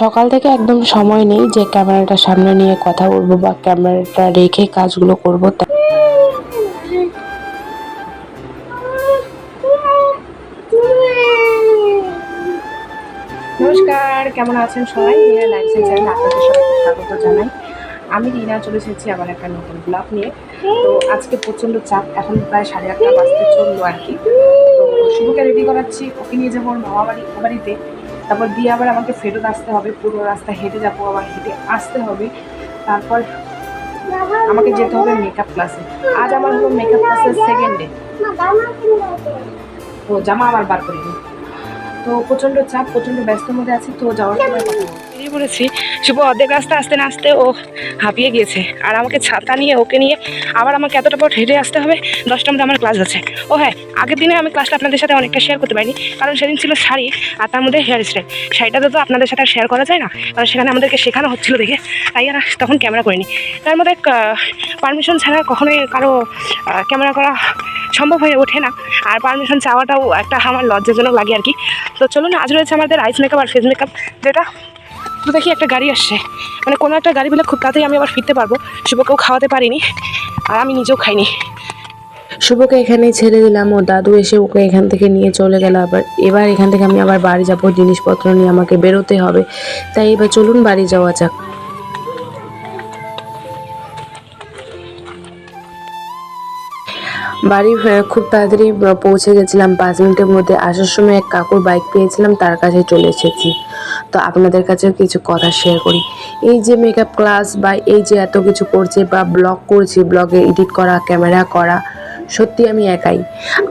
সকাল থেকে একদম সময় নেই যে ক্যামেরাটা সামনে নিয়ে কথা বলব বা ক্যামেরাটা রেখে কাজগুলো করব, তা- নমস্কার, কেমন আছেন সবাই? রিনা লাইফস্টাইল চ্যানেল আপনাদের সবাইকে স্বাগত জানাই। আমি রিনা চলে এসেছি আবার একটা নতুন ব্লগ নিয়ে। তো আজকে প্রচণ্ড চাপ, এখন প্রায় সাড়ে আটটা বাজতে চলল আর কি। তো শুভকে রেডি করাচ্ছি, ওকে নিয়ে যাব ওর মামা বাড়ি বাড়িতে। তারপর দিয়ে আবার আমাকে ফেরত আসতে হবে, পুরো রাস্তা হেঁটে যাব, আবার হেঁটে আসতে হবে। তারপর আমাকে যেতে হবে মেকআপ ক্লাসে আজ আমার হলো মেকআপ ক্লাসের সেকেন্ড ডে ও জামা আবার বার করে করিনি। তো প্রচণ্ড চাপ, প্রচণ্ড ব্যস্তর মধ্যে আছি, তো যাওয়ার পড়েছি শুভ অর্ধেক রাস্তা আসতে না আসতে ও হাঁপিয়ে গিয়েছে। আর আমাকে ছাতা নিয়ে, ওকে নিয়ে আবার আমাকে এতটা পর হেঁটে আসতে হবে, দশটার মধ্যে আমার ক্লাস আছে। ও হ্যাঁ আগের দিনে আমি ক্লাসটা আপনাদের সাথে অনেকটা শেয়ার করতে পারিনি, কারণ সেদিন ছিল শাড়ি আর তার মধ্যে হেয়ার স্টাইল শাড়িটাতে তো আপনাদের সাথে শেয়ার করা যায় না, কারণ সেখানে আমাদেরকে শেখানো হচ্ছিল দেখে, তাই আর তখন ক্যামেরা করিনি। তার মধ্যে পারমিশন ছাড়া কখনোই কারও ক্যামেরা করা সম্ভব হয়ে ওঠে না। আর পারমিশন চাওয়াটাও একটা আমার লজ্জাজনক লাগে আর কি। তো চলুন, আজ রয়েছে আমাদের আইস মেকআপ আর ফেস মেকআপ যেটা তো দেখি একটা গাড়ি আসছে। মানে কোনো একটা গাড়ি পেলে খুব তাড়াতাড়ি আমি আবার ফিরতে পারব। শুভকেও খাওয়াতে পারিনি আর আমি নিজেও খাইনি। শুভকে এখানে ছেড়ে দিলাম ও দাদু এসে ওকে এখান থেকে নিয়ে চলে গেল আবার। এবার এখান থেকে আমি আবার বাড়ি যাব, জিনিসপত্র নিয়ে আমাকে বেরোতে হবে। তাই এবার চলুন বাড়ি যাওয়া যাক। বাড়ি খুব তাড়াতাড়ি পৌঁছে গেছিলাম। পাঁচ মিনিটের মধ্যে আসার সময় এক কাকুর বাইক পেয়েছিলাম, তার কাছে চলে এসেছি। তো আপনাদের কাছেও কিছু কথা শেয়ার করি। এই যে মেকআপ ক্লাস বা এই যে এত কিছু করছে বা ব্লগ করছি ব্লগে এডিট করা ক্যামেরা করা, সত্যি আমি একাই।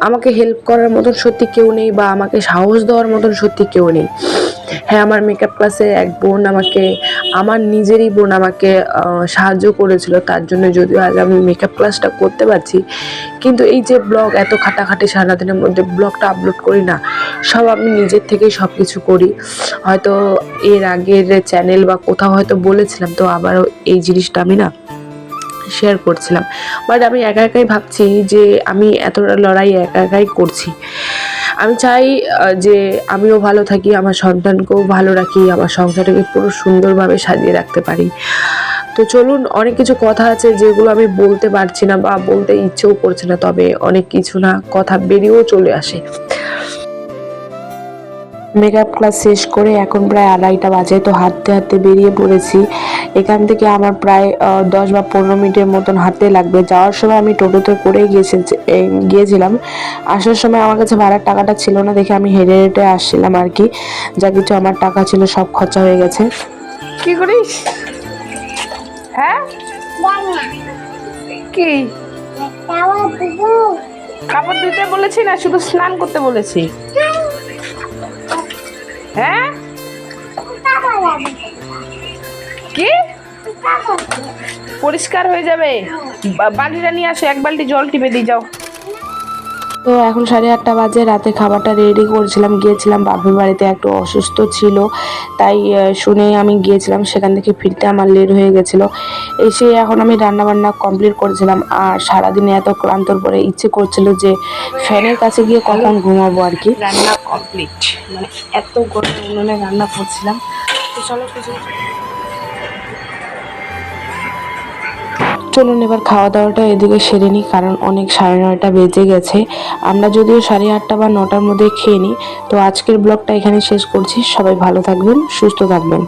আমাকে হেল্প করার মতন সত্যি কেউ নেই বা আমাকে সাহস দেওয়ার মতন সত্যি কেউ নেই। হ্যাঁ আমার মেকআপ ক্লাসে এক বোন আমাকে, আমার নিজেরই বোন আমাকে সাহায্য করেছিল। তার জন্য যদিও আজ আমি মেকআপ ক্লাসটা করতে পারছি। কিন্তু এই যে ব্লগ এত খাটাখাটি সারাদিনের মধ্যে ব্লগটা আপলোড করি না, সব আমি নিজের থেকেই সব কিছু করি। হয়তো এর আগের চ্যানেল বা কোথাও হয়তো বলেছিলাম, তো আবারও এই জিনিসটা আমি না শেয়ার করছিলাম। বাট আমি একা একাই ভাবছি যে আমি এতটা লড়াই একা একাই করছি। আমি চাই যে আমিও ভালো থাকি, আমার সন্তানকেও ভালো রাখি, আমার সংসারটাকে পুরো সুন্দরভাবে সাজিয়ে রাখতে পারি। তো চলুন, অনেক কিছু কথা আছে যেগুলো আমি বলতে পারছি না বা বলতে ইচ্ছেও করছে না, তবে অনেক কিছু না, কথা বেরিয়েও চলে আসে। মেকআপ ক্লাস শেষ করে এখন প্রায় আড়াইটা বাজে তো হাঁটতে হাঁটতে বেরিয়ে পড়েছি। এখান থেকে আমার প্রায় দশ বা পনেরো মিনিটের মতন হাঁটতে লাগবে। যাওয়ার সময় আমি টোটোতে করে গিয়েছি গিয়েছিলাম। আসার সময় আমার কাছে ভাড়ার টাকাটা ছিল না দেখে আমি হেঁটে হেঁটে আসছিলাম আর কি। যা কিছু আমার টাকা ছিল সব খরচা হয়ে গেছে। কি করিস? হ্যাঁ? কি? কাপড় ধুতে বলেছি না শুধু স্নান করতে বলেছি? হ্যাঁ? কি? পরিষ্কার হয়ে যাবে। বালিটা নিয়ে আসো এক বালতি জল টিপে দিয়ে যাও। তো এখন সাড়ে আটটা বাজে, রাতে খাবারটা রেডি করেছিলাম, গিয়েছিলাম বাপের বাড়িতে, একটু অসুস্থ ছিল, তাই শুনে আমি গিয়েছিলাম, সেখান থেকে ফিরতে আমার লেট হয়ে গেছিল। এসে এখন আমি রান্না বান্না কমপ্লিট করেছিলাম, আর সারাদিনে এত ক্লান্তর পরে ইচ্ছে করছিল যে ফ্যানের কাছে গিয়ে কখন ঘুমাবো আর কি। রান্না কমপ্লিট মানে এত গরম রান্না করছিলাম। তো চলো, কিছু চলুন এবার খাওয়া দাওয়াটা এদিকে সেরে নিই, কারণ অনেক সাড়ে নয়টা বেজে গেছে। আমরা যদিও সাড়ে আটটা বা নটার মধ্যে খেয়ে নিই, তো আজকের ব্লগটা এখানে শেষ করছি। সবাই ভালো থাকবেন, সুস্থ থাকবেন।